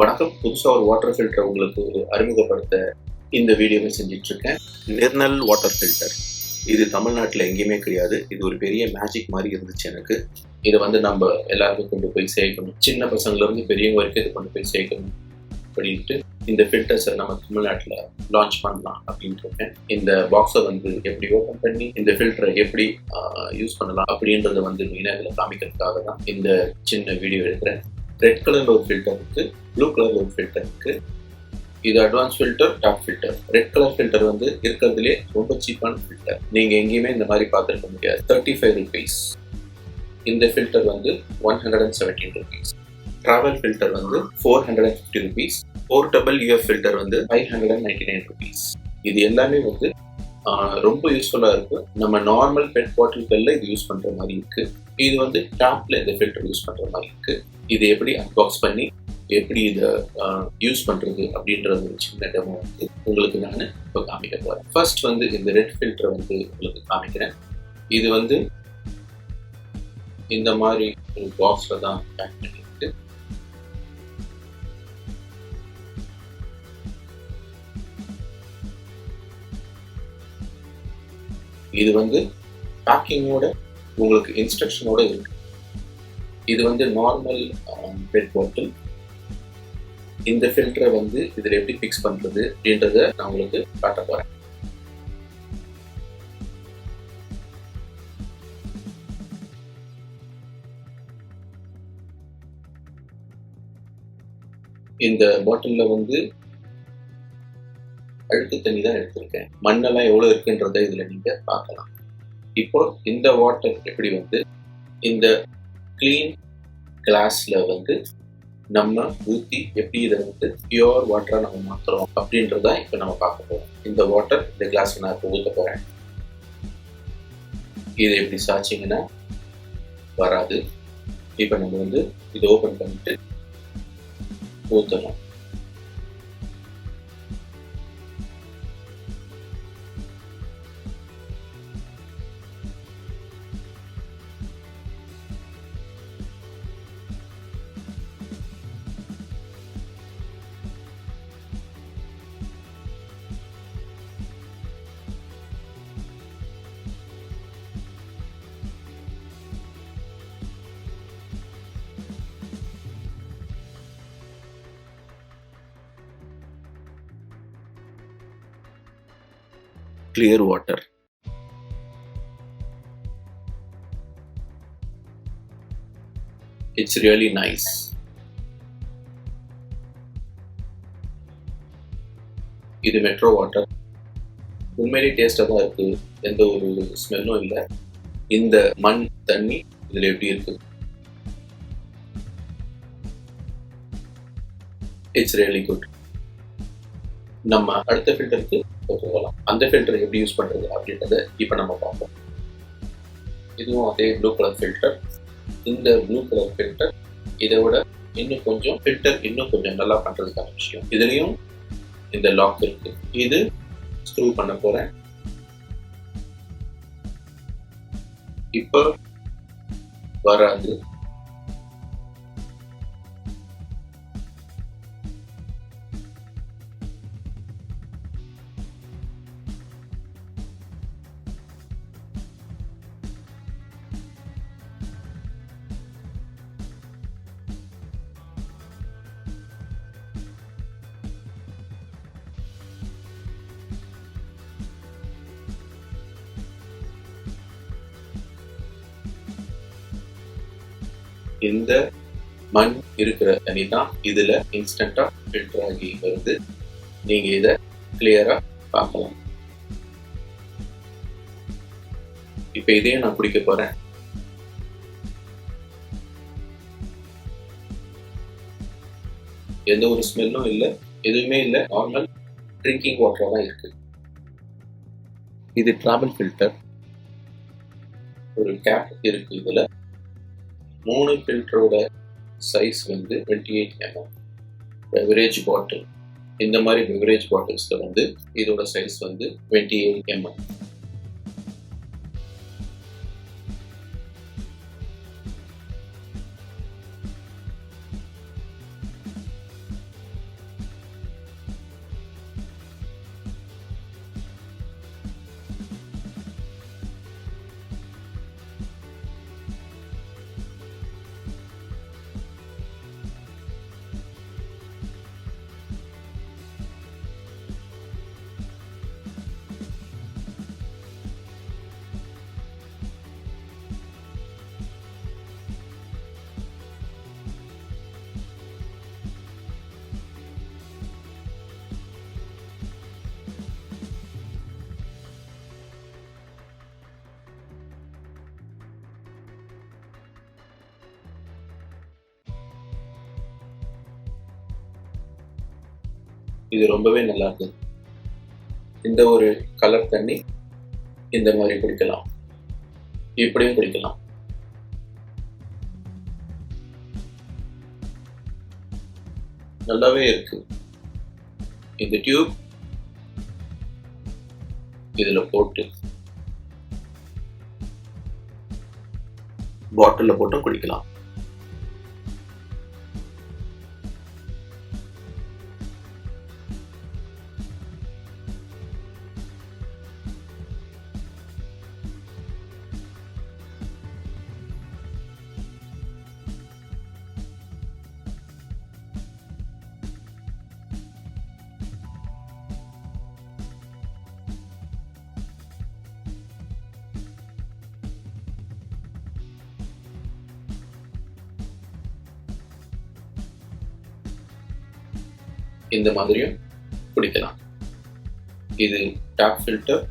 வணக்கம். புதுசாக ஒரு வாட்டர் ஃபில்டர் உங்களுக்கு அறிமுகப்படுத்த இந்த வீடியோவை செஞ்சுட்டு இருக்கேன் நிர்னல் வாட்டர் ஃபில்டர் இது தமிழ்நாட்டில் எங்கேயுமே கிடையாது. இது ஒரு பெரிய மேஜிக் மாதிரி இருந்துச்சு எனக்கு. இதை வந்து நம்ம எல்லாருக்கும் கொண்டு போய் சேர்க்கணும். சின்ன பசங்கள்லேருந்து பெரியவங்க வரைக்கும் இதை கொண்டு போய் சேர்க்கணும் அப்படின்ட்டு இந்த ஃபில்டர்ஸை நம்ம தமிழ்நாட்டில் லான்ச் பண்ணலாம் அப்படின்ட்டு இருக்கேன் இந்த பாக்ஸை வந்து எப்படி ஓப்பன் பண்ணி இந்த ஃபில்டரை எப்படி யூஸ் பண்ணலாம் அப்படின்றத வந்து மெயினாக இதில் காமிக்கிறதுக்காக தான் இந்த சின்ன வீடியோ எடுக்கிறேன். ரெட் கலரில் ஒரு ஃபில்டர் இருக்குது ப்ளூ கலரில் ஒரு ஃபில்டர் இருக்குது இது advance filter top filter red colour filter வந்து இருக்கிறதுலே ரொம்ப சீப்பான ஃபில்டர் நீங்கள் எங்கேயுமே இந்த மாதிரி பார்த்துருக்க முடியாது. தேர்ட்டி ஃபைவ் ருபீஸ் இந்த ஃபில்டர் வந்து one hundred and seventeen rupees travel filter வந்து four hundred and fifty rupees portable UF filter வந்து five hundred and ninety nine rupees இது எல்லாமே வந்து ரொம்ப யூஸ்ஃபுல்லாக இருக்கும் நம்ம நார்மல் பெட் பாட்டில்களில் இது யூஸ் பண்ணுற மாதிரி இருக்கு. இது வந்து டாப்பில் இந்த ஃபில்டர் யூஸ் பண்ணுற மாதிரி இருக்குது இதை எப்படி அன்பாக்ஸ் பண்ணி எப்படி இதை யூஸ் பண்ணுறது அப்படின்றது ஒரு சின்ன டெமோ வந்து உங்களுக்கு நான் இப்போ காமிக்க போகிறேன் ஃபர்ஸ்ட் வந்து இந்த ரெட் ஃபில்டரை வந்து உங்களுக்கு காமிக்கிறேன். இது வந்து இந்த மாதிரி ஒரு பாக்ஸில் தான் பேக் பண்ணிட்டு இது வந்து பேக்கிங்கோட உங்களுக்கு இன்ஸ்ட்ரக்ஷனோட இருக்கு. இது வந்து நார்மல் பெட் பாட்டில் இந்த ஃபில்டரை வந்து இதில் எப்படி ஃபிக்ஸ் பண்றது அப்படின்றத நான் உங்களுக்கு காட்ட போகிறேன் இந்த பாட்டிலில் வந்து அழுக்கு தண்ணி தான் எடுத்திருக்கேன். மண்ணெல்லாம் எவ்வளவு இருக்குன்றதை இதுல நீங்க பார்க்கலாம். இப்போ இந்த வாட்டர் எப்படி வந்து இந்த க்ளீன் கிளாஸில் வந்து நம்ம ஊற்றி எப்படி இதை வந்து பியோர் வாட்டராக நம்ம மாற்றுறோம் அப்படின்றத இப்போ நம்ம பார்க்க போகிறோம் இந்த வாட்டர் இந்த கிளாஸ்ல நான் இப்போ ஊற்ற போகிறேன் இதை எப்படி சாய்ச்சிங்கன்னா வராது. இப்போ நம்ம வந்து இதை ஓப்பன் பண்ணிட்டு ஊற்றணும் clear water It's really nice. இது மெட்ரோ வாட்டர் உண்மையிலே டேஸ்டாக தான் இருக்கு. எந்த ஒரு ஸ்மெல்லும் இல்லை. இந்த மண் தண்ணி இதில் எப்படி இருக்கு? இட்ஸ் ரியலி குட் நம்ம அடுத்த ஃபில்டருக்கு போகலாம். அந்த ஃபில்டர் எப்படி யூஸ் பண்ணுறது அப்படின்றத இப்போ நம்ம பார்ப்போம். இதுவும் அதே ப்ளூ கலர் ஃபில்டர் இந்த ப்ளூ கலர் ஃபில்டர் இதை விட இன்னும் கொஞ்சம் ஃபில்டர் இன்னும் கொஞ்சம் நல்லா பண்ணுறதுக்கான விஷயம். இதுலேயும் இந்த லாக் இருக்கு. இது ஸ்க்ரூ பண்ண போகிறேன் இப்போ வராது. இந்த மண் இருக்கிற தண்ணி தான் இதுல இன்ஸ்டன்டா ஃபில்டர் ஆகி வருது. நீங்க இத கிளியரா பார்க்கலாம். இப்ப இதையும் நான் குடிக்க போறேன். எந்த ஒரு ஸ்மெல்லும் இல்லை எதுவுமே இல்லை நார்மல் ட்ரிங்கிங் வாட்டரா தான் இருக்கு. இது டிராவல் ஃபில்டர் ஒரு கேப் இருக்கு இதுல. மூணு ஃபில்டரோட சைஸ் வந்து twenty eight MM beverage bottle இந்த மாதிரி பெவரேஜ் பாட்டில்ஸில் வந்து இதோட சைஸ் வந்து டுவெண்ட்டி எயிட் எம்எம் இது ரொம்பவே நல்லா இருக்குது இந்த ஒரு கலர் தண்ணி இந்த மாதிரி குடிக்கலாம். இப்படியும் குடிக்கலாம். நல்லாவே இருக்கு. இந்த டியூப் இதுல போட்டு பாட்டிலில் போட்டும் குடிக்கலாம். இந்த மாதிரியும் குடிக்கலாம் இது டாப் ஃபில்டர்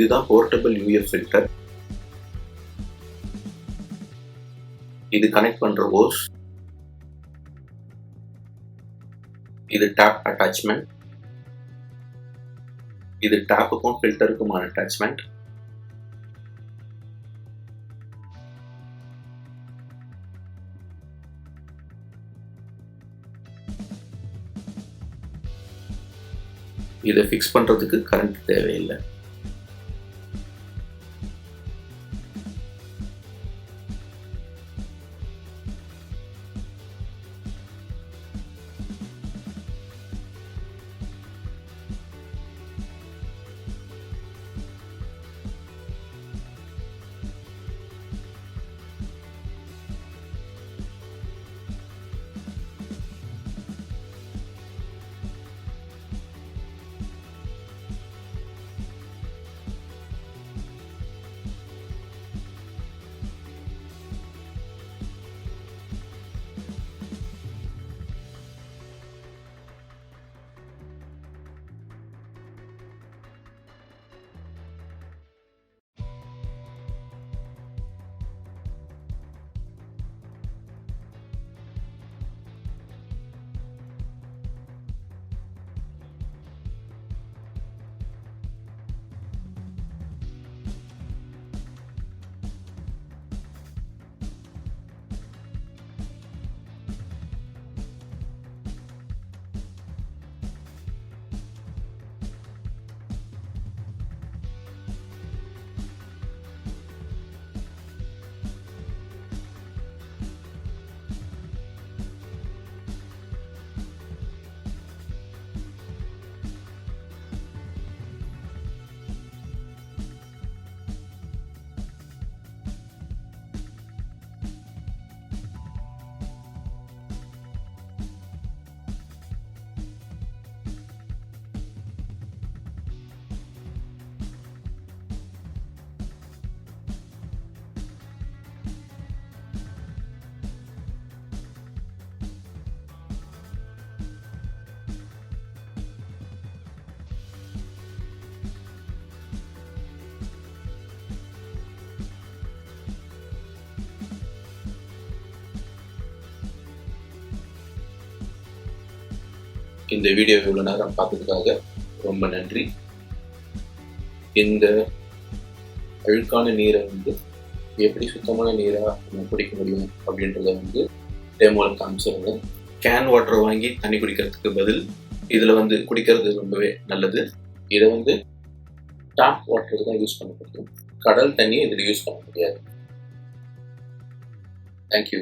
இதுதான் போர்ட்டபிள் யூஎஃப் ஃபில்டர் இது கனெக்ட் பண்ற ஓஸ் இது டேப் அட்டாச்மெண்ட் இது டேப்புக்கும் ஃபில்டருக்குமான அட்டாச்மெண்ட் இதை ஃபிக்ஸ் பண்றதுக்கு கரண்ட் தேவையில்லை. இந்த வீடியோ இவ்வளோ நேரம் பார்த்ததுக்காக ரொம்ப நன்றி. இந்த அழுக்கான நீரை வந்து எப்படி சுத்தமான நீராக நம்ம குடிக்க முடியும் அப்படின்றத வந்து டேமோவில் காமிச்சிருந்தேன். கேன் வாட்டர் வாங்கி தண்ணி குடிக்கிறதுக்கு பதில் இதில் வந்து குடிக்கிறது ரொம்பவே நல்லது. இதை வந்து டாப் வாட்டர் தான் யூஸ் பண்ண முடியும். கடல் தண்ணியை இதில் யூஸ் பண்ண முடியாது. தேங்க்யூ